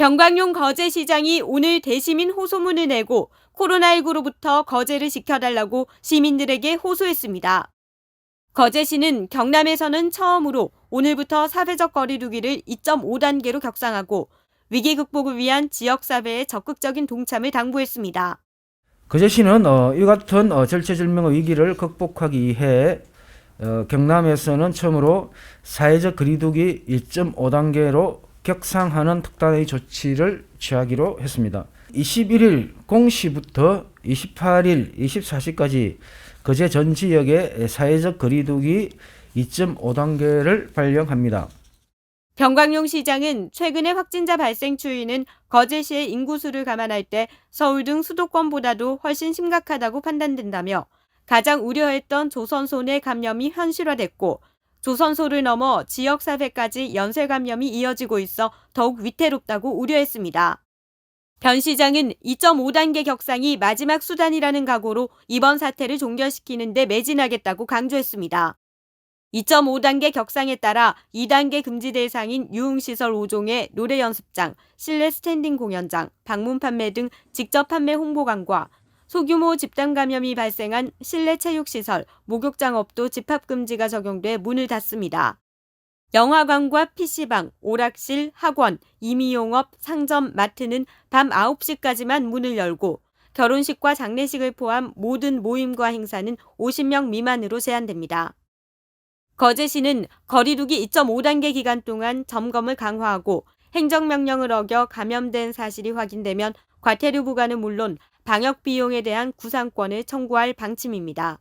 병광용 거제 시장이 오늘 대시민 호소문을 내고 코로나19로부터 거제를 지켜달라고 시민들에게 호소했습니다. 거제시는 경남에서는 처음으로 오늘부터 사회적 거리두기를 2.5단계로 격상하고 위기 극복을 위한 지역사회의 적극적인 동참을 당부했습니다. 거제시는 어, 이 같은 어, 절체절명의 위기를 극복하기 위해 어, 경남에서는 처음으로 사회적 거리두기 1.5단계로 격상하는 특단의 조치를 취하기로 했습니다. 21일 0시부터 28일 24시까지 거제 전 지역에 사회적 거리두기 2.5단계를 발령합니다. 병광용 시장은 최근의 확진자 발생 추이는 거제시의 인구수를 감안할 때 서울 등 수도권보다도 훨씬 심각하다고 판단된다며 가장 우려했던 조선소 내 감염이 현실화됐고 조선소를 넘어 지역사회까지 연쇄 감염이 이어지고 있어 더욱 위태롭다고 우려했습니다. 변 시장은 2.5단계 격상이 마지막 수단이라는 각오로 이번 사태를 종결시키는 데 매진하겠다고 강조했습니다. 2.5단계 격상에 따라 2단계 금지 대상인 유흥시설 5종의 노래 연습장, 실내 스탠딩 공연장, 방문 판매 등 직접 판매 홍보관과 소규모 집단 감염이 발생한 실내 체육시설, 목욕장업도 집합금지가 적용돼 문을 닫습니다. 영화관과 PC방, 오락실, 학원, 임의용업, 상점, 마트는 밤 9시까지만 문을 열고 결혼식과 장례식을 포함 모든 모임과 행사는 50명 미만으로 제한됩니다. 거제시는 거리두기 2.5단계 기간 동안 점검을 강화하고 행정명령을 어겨 감염된 사실이 확인되면 과태료 부과는 물론 방역 비용에 대한 구상권을 청구할 방침입니다.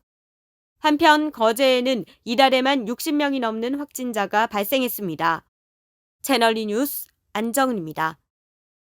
한편 거제에는 이달에만 60명이 넘는 확진자가 발생했습니다. 채널이 뉴스 안정은입니다.